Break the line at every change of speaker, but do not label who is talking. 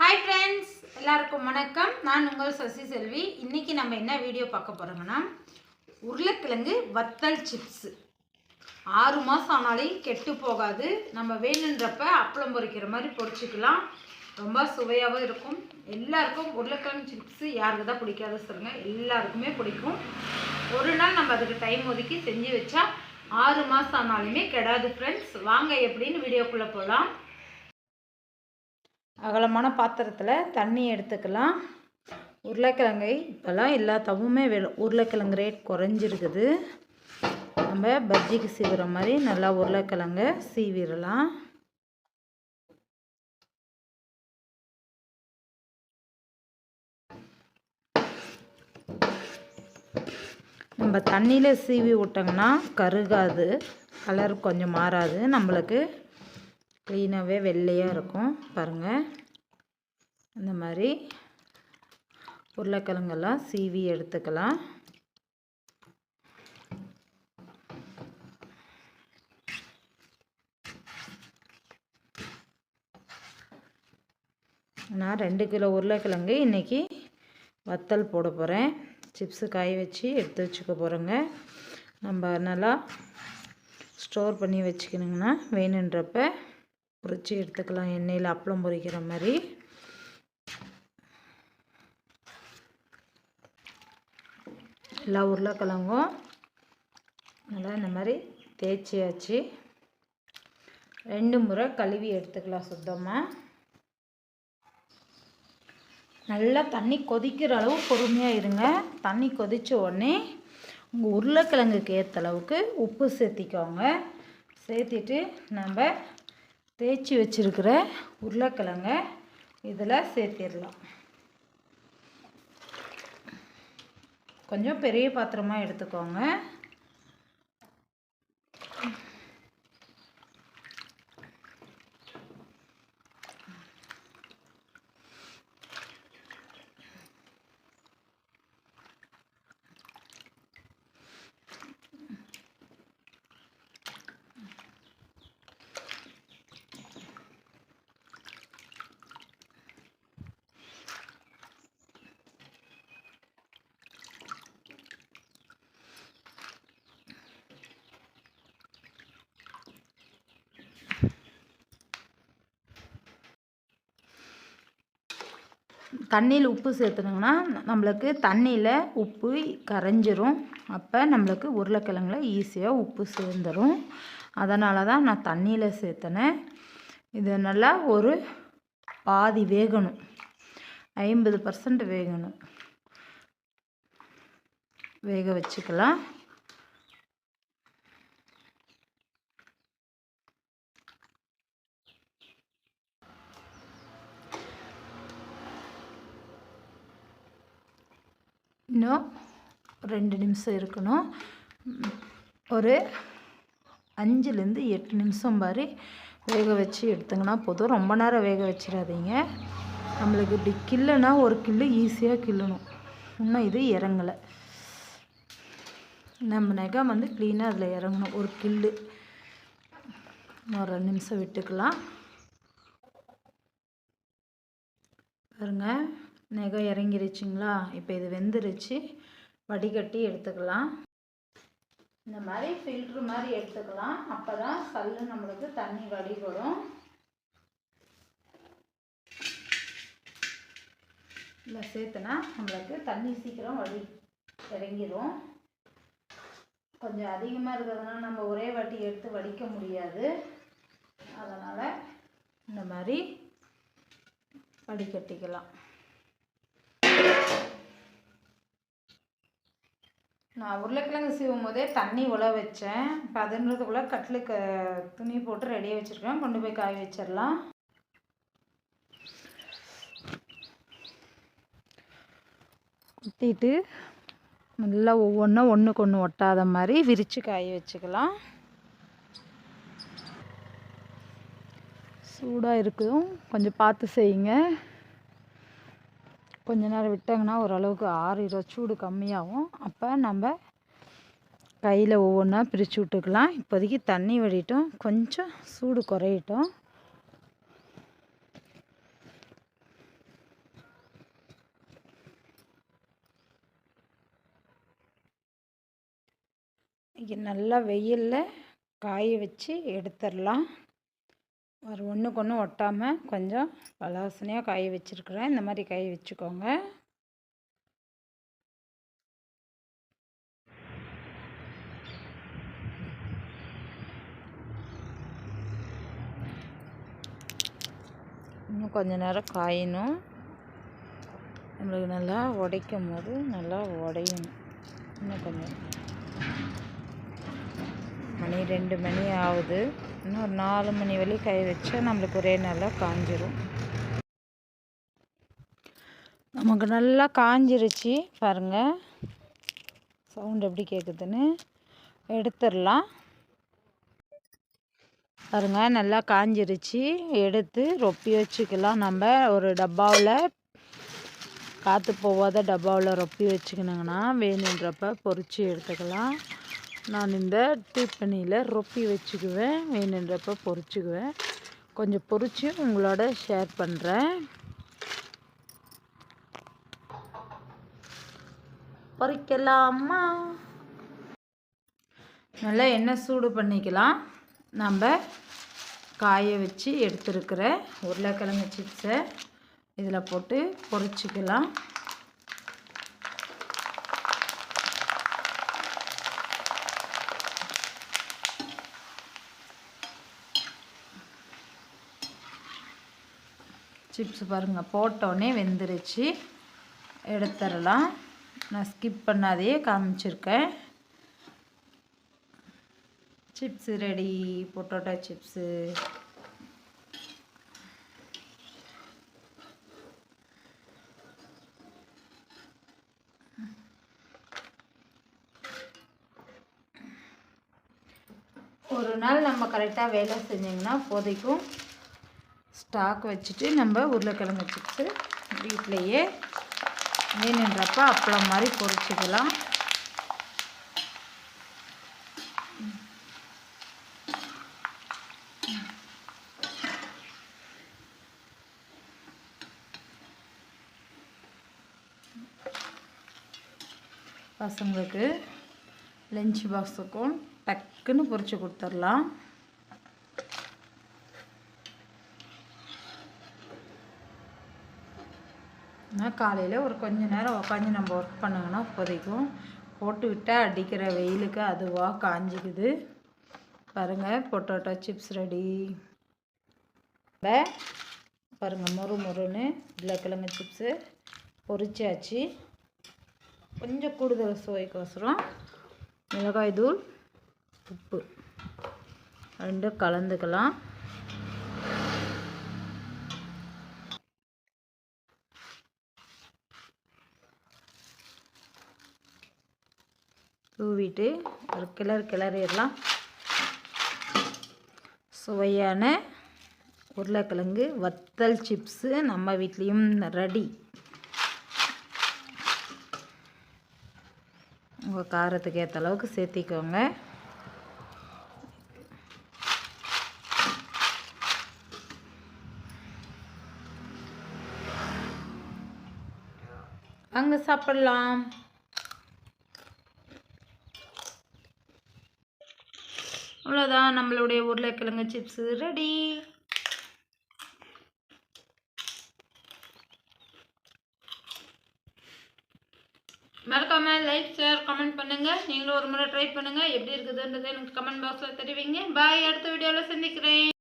Hi friends எல்லாருக்கும் வணக்கம். நான் உங்கள் சசி செல்வி. இன்றைக்கி நம்ம என்ன வீடியோ பார்க்க போகிறோங்கன்னா உருளைக்கிழங்கு வத்தல் சிப்ஸு ஆறு மாதம் ஆனாலே கெட்டு போகாது. நம்ம வேணுன்றப்ப அப்பளம் பொரிக்கிற மாதிரி பொறிச்சிக்கலாம். ரொம்ப சுவையாகவும் இருக்கும். எல்லாருக்கும் உருளைக்கிழங்கு சிப்ஸு யாருக்கு தான் பிடிக்காத சொல்லுங்கள் எல்லாருக்குமே பிடிக்கும். ஒரு நாள் நம்ம அதுக்கு டைம் ஒதுக்கி செஞ்சு வச்சா ஆறு மாதம் ஆனாலுமே கெடாது ஃப்ரெண்ட்ஸ் வாங்க எப்படின்னு வீடியோக்குள்ளே போகலாம் அகலமான பாத்திரத்தில் தண்ணி எடுத்துக்கலாம். உருளைக்கிழங்கை இப்போல்லாம் எல்லா தவுமே வேணும். உருளைக்கிழங்கு ரேட் குறைஞ்சிருக்குது. நம்ம பஜ்ஜிக்கு சீவுற மாதிரி நல்லா உருளைக்கிழங்க சீவிடலாம் நம்ம தண்ணியில் சீவி விட்டோங்கன்னா கருகாது. கலர் கொஞ்சம் மாறாது. நம்மளுக்கு க்ளீனாகவே வெள்ளையாக இருக்கும். பாருங்கள் இந்த மாதிரி உருளைக்கிழங்கெல்லாம் சீவி எடுத்துக்கலாம். நான் ரெண்டு கிலோ உருளைக்கிழங்கு இன்றைக்கி வத்தல் போட போகிறேன் சிப்ஸு காய வச்சு எடுத்து வச்சுக்க போகிறேங்க நம்ம நல்லா ஸ்டோர் பண்ணி வச்சுக்கணுங்கன்னா வேணுன்றப்ப பொறிச்சு எடுத்துக்கலாம் எண்ணெயில் அப்பளம் பொரிக்கிற மாதிரி. எல்லா உருளைக்கிழங்கும் நல்லா இந்த மாதிரி தேய்ச்சியாச்சு. ரெண்டு முறை கழுவி எடுத்துக்கலாம் சுத்தமாக நல்லா தண்ணி கொதிக்கிற அளவு பொறுமையாக இருங்க. தண்ணி கொதித்த உடனே உங்கள் உருளைக்கிழங்குக்கு ஏற்ற அளவுக்கு உப்பு சேர்த்திக்கோங்க. சேர்த்திட்டு நம்ம தேய்ச்சி வச்சுருக்கிற உருளைக்கிழங்க இதில் சேர்த்திடலாம். கொஞ்சம் பெரிய பாத்திரமாக எடுத்துக்கோங்க. தண்ணியில் உப்பு சேர்த்துனோங்கன்னா நம்மளுக்கு தண்ணியில் உப்பு கரைஞ்சிரும். அப்போ நம்மளுக்கு உருளைக்கிழங்குல ஈஸியாக உப்பு சேர்ந்துடும் அதனால தான் நான் தண்ணியில் சேர்த்துனேன் இது நல்லா ஒரு பாதி வேகணும். ஐம்பது பர்சன்ட் வேகணும். வேக வச்சுக்கலாம். இன்னும் ரெண்டு நிமிஷம் இருக்கணும். ஒரு அஞ்சுலேருந்து எட்டு நிமிஷம் மாதிரி வேக வச்சு எடுத்துங்கன்னா போதும். ரொம்ப நேரம் வேக வச்சிடாதீங்க. நம்மளுக்கு இப்படி கில்லுனா ஒரு கில்லு ஈஸியாக கில்லணும் இன்னும் இது இறங்கலை. நம்ம நகம் வந்து க்ளீனாக அதில் இறங்கணும். ஒரு கில்லு ஒரு ரெண்டு நிமிஷம் விட்டுக்கலாம். பாருங்கள் நெகம் இறங்கிருச்சுங்களா? இப்போ இது வெந்துருச்சு. வடிகட்டி எடுத்துக்கலாம். இந்த மாதிரி ஃபில்ட்ரு மாதிரி எடுத்துக்கலாம். அப்போ தான் சல்லு நம்மளுக்கு தண்ணி வடிபடும். இல்லை சேர்த்துனா நம்மளுக்கு தண்ணி சீக்கிரம் வடி இறங்கிடும் கொஞ்சம் அதிகமாக இருக்கிறதுனால நம்ம ஒரே வாட்டி எடுத்து வடிக்க முடியாது. அதனால் இந்த மாதிரி வடிகட்டிக்கலாம். நான் உருளைக்கிழங்கு சீவும் போதே தண்ணி உல வச்சேன். இப்போ அதுன்றதுக்குள்ளே கட்டிலுக்கு துணி போட்டு ரெடியாக வச்சுருக்கேன். கொண்டு போய் காய வச்சிடலாம். குத்திட்டு நல்லா ஒவ்வொன்றா ஒன்றுக்கு ஒன்று ஒட்டாத மாதிரி விரித்து காய வச்சுக்கலாம். சூடாக இருக்கும் கொஞ்சம் பார்த்து செய்யுங்க. கொஞ்ச நேரம் விட்டாங்கன்னா ஓரளவுக்கு ஆறிடும் சூடு கம்மியாகும். அப்போ நம்ம கையில் ஒவ்வொன்றா பிரித்து விட்டுக்கலாம். இப்போதைக்கு தண்ணி வடிட்டும் கொஞ்சம் சூடு குறையட்டும். நல்லா வெயிலில் காய வச்சு எடுத்துடலாம். ஒரு ஒன்றுக்கு ஒன்று ஒட்டாமல் கொஞ்சம் பலாசனையாக காய வச்சுருக்குறேன். இந்த மாதிரி காய வச்சுக்கோங்க. இன்னும் கொஞ்ச நேரம் காயணும். நம்மளுக்கு நல்லா உடைக்கும் போது நல்லா உடையணும். இன்னும் கொஞ்சம். மணி ரெண்டு மணி ஆகுது. இன்னும் ஒரு நாலு மணி வரையும் கை வச்சா நம்மளுக்கு ஒரே நல்லா காஞ்சிரும். நமக்கு நல்லா காஞ்சிருச்சு பாருங்கள் சவுண்ட் எப்படி கேட்குதுன்னு எடுத்துடலாம். பாருங்க நல்லா காஞ்சிருச்சு. எடுத்து ரொப்பி வச்சுக்கலாம் நம்ம. ஒரு டப்பாவில் காற்று போகாத டப்பாவில் ரொப்பி வச்சுக்கணுங்கன்னா வேணுன்றப்ப பொறிச்சு எடுத்துக்கலாம். நான் இந்த டீப்பனியில் ரொப்பி வச்சுக்குவேன். வேணுன்றப்ப பொறிச்சிக்குவேன். கொஞ்சம் பொறிச்சு உங்களோட ஷேர் பண்ணுறேன் பொறிக்கலாமா? நல்லா எண்ணெய் சூடு பண்ணிக்கலாம். நம்ம காய வச்சு எடுத்துருக்கிற உருளைக்கிழங்கு சிப்ஸை இதில் போட்டு பொறிச்சிக்கலாம். சிப்ஸ் பாருங்கள் போட்டோன்னே வெந்துருச்சு. எடுத்துடலாம். நான் ஸ்கிப் பண்ணாதையே காமிச்சிருக்கேன். Chips ready potato chips. ஒரு நாள் நம்ம கரெக்டாக வேலை செஞ்சிங்கன்னா போதைக்கும் ஸ்டாக் வச்சுட்டு நம்ம உருளைக்கிழங்கு சிப்ஸு வீட்டிலையே வேணுன்றப்ப அப்பளம் மாதிரி பொரிச்சிக்கலாம். பசங்களுக்கு லஞ்ச் பாக்ஸுக்கும் டக்குன்னு பொறிச்சு கொடுத்துர்லாம். நான் காலையில் ஒரு கொஞ்ச நேரம் உட்காந்து நம்ம ஒர்க் பண்ணோங்கன்னா இப்போதைக்கும் போட்டு விட்டால் அடிக்கிற வெயிலுக்கு அதுவாக காஞ்சிக்குது. பாருங்கள் பொட்டோட்டோ சிப்ஸ் ரெடி பாருங்கள் மொறு மொறுன்னு உருளைக்கிழங்கு சிப்ஸு பொரிச்சாச்சு. கொஞ்சம் கூடுதல் சுவைக்கோசரம் மிளகாய் தூள் உப்பு. ரெண்டும் கலந்துக்கலாம். தூவிட்டு ஒரு கிளறு கிளறிடலாம். சுவையான உருளைக்கிழங்கு வத்தல் சிப்ஸு நம்ம வீட்லேயும் ரெடி உங்கள் காரத்துக்கு ஏற்ற அளவுக்கு சேர்த்திக்கோங்க. அங்கே சாப்பிடலாம். அவ்வளோதான் நம்மளுடைய உருளைக்கிழங்கு சிப்ஸு ரெடி மறக்காமல் லைக் ஷேர் கமெண்ட் பண்ணுங்கள் நீங்களும் ஒரு முறை ட்ரை பண்ணுங்கள் எப்படி இருக்குதுன்றதை எனக்கு கமெண்ட் பாக்ஸில் தெரிவிங்க. பாய் அடுத்த வீடியோவில் சந்திக்கிறேன்.